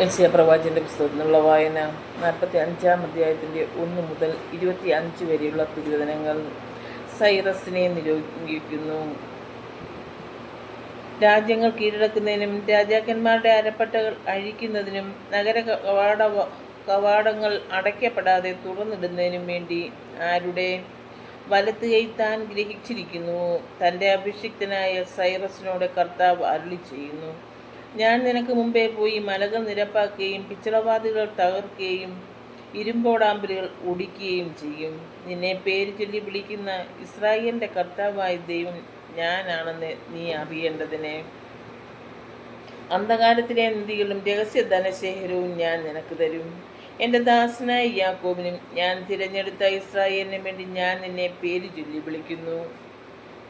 യശയ പ്രവാചന്റെ പുസ്തകത്തിൽ നിന്നുള്ള വായന നാൽപ്പത്തി അഞ്ചാം അധ്യായത്തിന്റെ ഒന്ന് മുതൽ ഇരുപത്തി അഞ്ച് വരെയുള്ള തിരുവചനങ്ങൾ സൈറസിനെ നിരോധിക്കുന്നു. രാജ്യങ്ങൾ കീഴടക്കുന്നതിനും രാജാക്കന്മാരുടെ അരപ്പട്ടകൾ അഴിക്കുന്നതിനും നഗര കവാട കവാടങ്ങൾ അടയ്ക്കപ്പെടാതെ തുറന്നിടുന്നതിനും വേണ്ടി ആരുടെ വലത്ത് കൈ താൻ ഗ്രഹിച്ചിരിക്കുന്നു. തന്റെ അഭിഷിക്തനായ സൈറസിനോട് കർത്താവ് അരുളി ചെയ്യുന്നു ഞാൻ നിനക്ക് മുമ്പേ പോയി മലകൾ നിരപ്പാക്കുകയും പിച്ചളവാതികൾ തകർക്കുകയും ഇരുമ്പോടാമ്പലുകൾ ഒടിക്കുകയും ചെയ്യും. നിന്നെ പേര് ചൊല്ലി വിളിക്കുന്ന ഇസ്രായേലിന്റെ കർത്താവായ ദൈവം ഞാനാണെന്ന് നീ അറിയേണ്ടതിനെ. അന്ധകാരത്തിലെ നദികളും രഹസ്യ ധനശേഖരവും ഞാൻ നിനക്ക് തരും. എന്റെ ദാസനായ യാക്കോബിനും ഞാൻ തിരഞ്ഞെടുത്ത ഇസ്രായേലിനും വേണ്ടി ഞാൻ നിന്നെ പേര് ചൊല്ലി വിളിക്കുന്നു.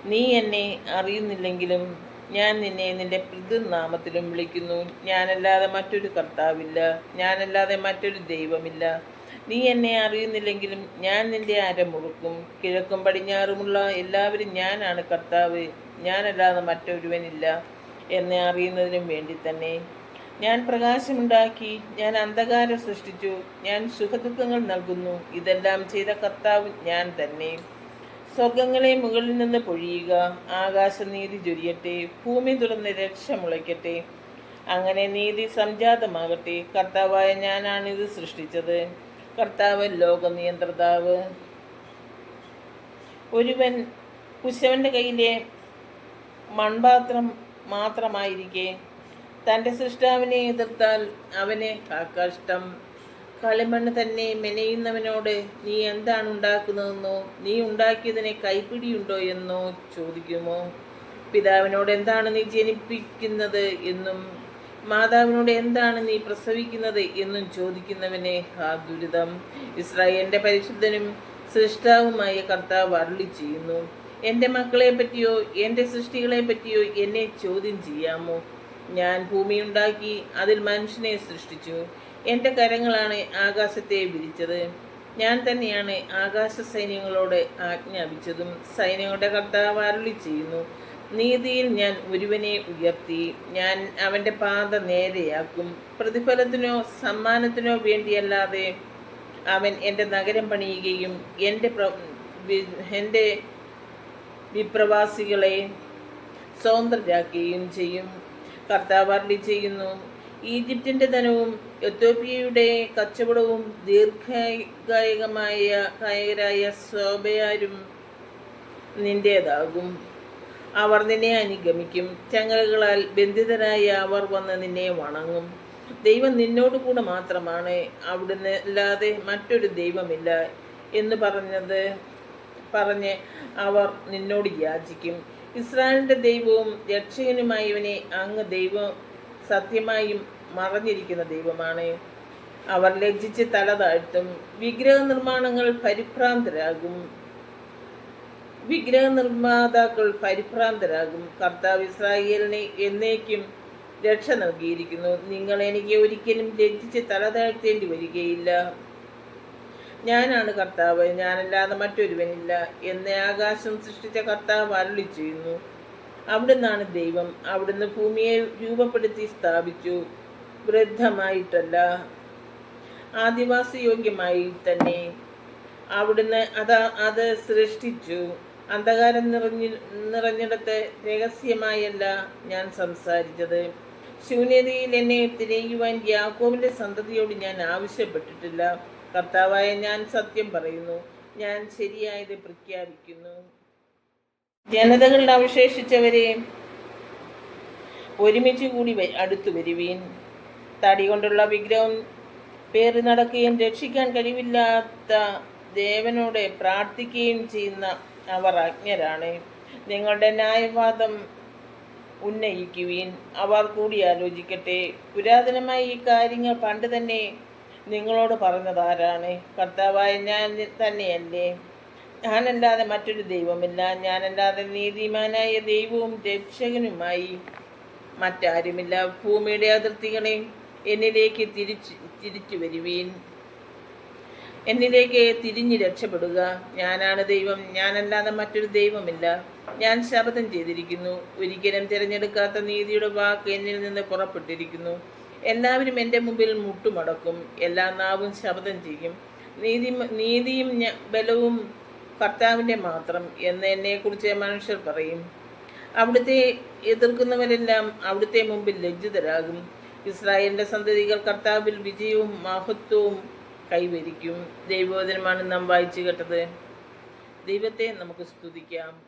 നീ എന്നെ അറിയുന്നില്ലെങ്കിലും ഞാൻ നിന്നെ നിന്റെ പിതൃനാമത്തിലും വിളിക്കുന്നു. ഞാനല്ലാതെ മറ്റൊരു കർത്താവില്ല. ഞാനല്ലാതെ മറ്റൊരു ദൈവമില്ല. നീ എന്നെ അറിയുന്നില്ലെങ്കിലും ഞാൻ നിന്റെ അരമുറുക്കും കിഴക്കും പടിഞ്ഞാറുമുള്ള എല്ലാവരും ഞാനാണ് കർത്താവ്. ഞാനല്ലാതെ മറ്റൊരുവനില്ല. എന്നെ അറിയുന്നതിനും വേണ്ടി തന്നെ. ഞാൻ പ്രകാശമുണ്ടാക്കി. ഞാൻ അന്ധകാരം സൃഷ്ടിച്ചു. ഞാൻ സുഖദുഃഖങ്ങൾ നൽകുന്നു. ഇതെല്ലാം ചെയ്ത കർത്താവ് ഞാൻ തന്നെ. സ്വർഗങ്ങളെ മുകളിൽ നിന്ന് പൊഴിയുക ആകാശനീതി ചൊരിയട്ടെ ഭൂമി തുറന്ന് രക്ഷ മുളയ്ക്കട്ടെ. അങ്ങനെ നീതി സംജാതമാകട്ടെ. കർത്താവായ ഞാനാണ് ഇത് സൃഷ്ടിച്ചത്. കർത്താവ് ലോക നിയന്ത്രിതാവ് ഒരുവൻ കുശവന്റെ കയ്യിലെ മൺപാത്രം മാത്രമായിരിക്കെ. തന്റെ സൃഷ്ടാവിനെ എതിർത്താൽ അവനെ കഷ്ടം കളിമണ്ണ് തന്നെ മെനയുന്നവനോട് നീ എന്താണ് ഉണ്ടാക്കുന്നതെന്നോ? നീ ഉണ്ടാക്കിയതിനെ കൈപ്പിടിയുണ്ടോ എന്നോ ചോദിക്കുമോ? പിതാവിനോട് എന്താണ് നീ ജനിപ്പിക്കുന്നത് എന്നും മാതാവിനോട് എന്താണ് നീ പ്രസവിക്കുന്നത് എന്നും ചോദിക്കുന്നവനെ ആ ദുരിതം ഇസ്രായേലിന്റെ പരിശുദ്ധനും സൃഷ്ടാവുമായ കർത്താവ് അരുളി ചെയ്യുന്നു. എന്റെ മക്കളെ പറ്റിയോ എന്റെ സൃഷ്ടികളെ പറ്റിയോ എന്നെ ചോദ്യം ചെയ്യാമോ? ഞാൻ ഭൂമിയുണ്ടാക്കി അതിൽ മനുഷ്യനെ സൃഷ്ടിച്ചു. എന്റെ കരങ്ങളാണ് ആകാശത്തെ വിരിച്ചത്. ഞാൻ തന്നെയാണ് ആകാശ സൈന്യങ്ങളോട് ആജ്ഞാപിച്ചതും സൈന്യങ്ങളുടെ കർത്താവ് അരുളി ചെയ്യുന്നു. നീതിയിൽ ഞാൻ ഒരുവനെ ഉയർത്തി. ഞാൻ അവന്റെ പാത നേരെയാക്കും. പ്രതിഫലത്തിനോ സമ്മാനത്തിനോ വേണ്ടിയല്ലാതെ അവൻ എന്റെ നഗരം പണിയുകയും എന്റെ പ്ര എന്റെ വിപ്രവാസികളെ സ്വതന്ത്രരാക്കുകയും ചെയ്യും. കർത്താവ് അരുളി ചെയ്യുന്നു. ഈജിപ്തിന്റെ ധനവും എത്യോപ്യയുടെ കച്ചവടവും ദീർഘകായികമായ കായകരായ സോബയാരും നിന്റേതാകും. അവർ നിന്നെ അനുഗമിക്കും. ചങ്ങലകളാൽ ബന്ധിതരായ അവർ വന്ന് നിന്നെ വണങ്ങും. ദൈവം നിന്നോട് കൂടെ മാത്രമാണ്. അവിടുന്ന് അല്ലാതെ മറ്റൊരു ദൈവമില്ല എന്ന് പറഞ്ഞത് പറഞ്ഞ് അവർ നിന്നോട് യാചിക്കും. ഇസ്രായേലിന്റെ ദൈവവും രക്ഷകനുമായവനെ അങ്ങ് ദൈവം സത്യമായും മറഞ്ഞിരിക്കുന്ന ദൈവമാണ്. അവർ ലജ്ജിച്ച് തല താഴ്ത്തും വിഗ്രഹ നിർമ്മാണങ്ങൾ പരിഭ്രാന്തരാകും. വിഗ്രഹ നിർമ്മാതാക്കൾ പരിഭ്രാന്തരാകും. കർത്താവ് ഇസ്രായേലിനെ എന്നേക്കും രക്ഷ നൽകിയിരിക്കുന്നു. നിങ്ങൾ എനിക്ക് ഒരിക്കലും ലജ്ജിച്ച് തല താഴ്ത്തേണ്ടി വരികയില്ല. ഞാനാണ് കർത്താവ് ഞാനല്ലാതെ മറ്റൊരുവനില്ല. എന്നെ ആകാശം സൃഷ്ടിച്ച കർത്താവ് അരുളി ചെയ്യുന്നു അവിടുന്നാണ് ദൈവം. അവിടുന്ന് ഭൂമിയെ രൂപപ്പെടുത്തി സ്ഥാപിച്ചു. വൃദ്ധമായിട്ടല്ല ആദിവാസി യോഗ്യമായി തന്നെ. അവിടുന്ന് അത് അത് സൃഷ്ടിച്ചു. അന്ധകാരം നിറഞ്ഞി നിറഞ്ഞിടത്ത് രഹസ്യമായല്ല ഞാൻ സംസാരിച്ചത്. ശൂന്യതയിൽ എന്നെ തിരയുവാൻ യാക്കോവിന്റെ സന്തതിയോട് ഞാൻ ആവശ്യപ്പെട്ടിട്ടില്ല. കർത്താവായ ഞാൻ സത്യം പറയുന്നു. ഞാൻ ശരിയായത് പ്രഖ്യാപിക്കുന്നു. ജനതകളിൽ അവശേഷിച്ചവരെ ഒരുമിച്ച് കൂടി അടുത്തു വരുവീൻ. തടി കൊണ്ടുള്ള വിഗ്രഹം പേറി നടക്കുകയും രക്ഷിക്കാൻ കഴിവില്ലാത്ത ദേവനോട് പ്രാർത്ഥിക്കുകയും ചെയ്യുന്ന അവർ അജ്ഞരാണ്. നിങ്ങളുടെ ന്യായവാദം ഉന്നയിക്കുവീൻ. അവർ കൂടി ആലോചിക്കട്ടെ. പുരാതനമായ ഈ കാര്യങ്ങൾ പണ്ട് തന്നെ നിങ്ങളോട് പറഞ്ഞതാരാണ്? കർത്താവായ ഞാൻ തന്നെയല്ലേ? ഞാനല്ലാതെ മറ്റൊരു ദൈവമില്ല. ഞാനല്ലാതെ നീതിമാനായ ദൈവവും രക്ഷകനുമായി മറ്റാരുമില്ല. ഭൂമിയുടെ അതിർത്തികളെ എന്നിലേക്ക് തിരിച്ചു തിരിച്ചു വരുവീൻ. എന്നിലേക്ക് തിരിഞ്ഞ് രക്ഷപ്പെടുക. ഞാനാണ് ദൈവം. ഞാനല്ലാതെ മറ്റൊരു ദൈവമില്ല. ഞാൻ ശപഥം ചെയ്തിരിക്കുന്നു. ഒരിക്കലും തിരഞ്ഞെടുക്കാത്ത നീതിയുടെ വാക്ക് എന്നിൽ നിന്ന് പുറപ്പെട്ടിരിക്കുന്നു. എല്ലാവരും എന്റെ മുമ്പിൽ മുട്ടുമടക്കും. എല്ലാ നാവും ശബ്ദം ചെയ്യും. നീതി നീതിയും ബലവും കർത്താവിന്റെ മാത്രം എന്ന് എന്നെക്കുറിച്ച് മനുഷ്യർ പറയും. അവിടുത്തെ എതിർക്കുന്നവരെല്ലാം അവിടുത്തെ മുമ്പിൽ ലജ്ജിതരാകും. ഇസ്രായേലിന്റെ സന്തതികൾ കർത്താവിൽ വിജയവും മഹത്വവും കൈവരിക്കും. ദൈവോധനമാണ് നാം വായിച്ചു കേട്ടത്. ദൈവത്തെ നമുക്ക് സ്തുതിക്കാം.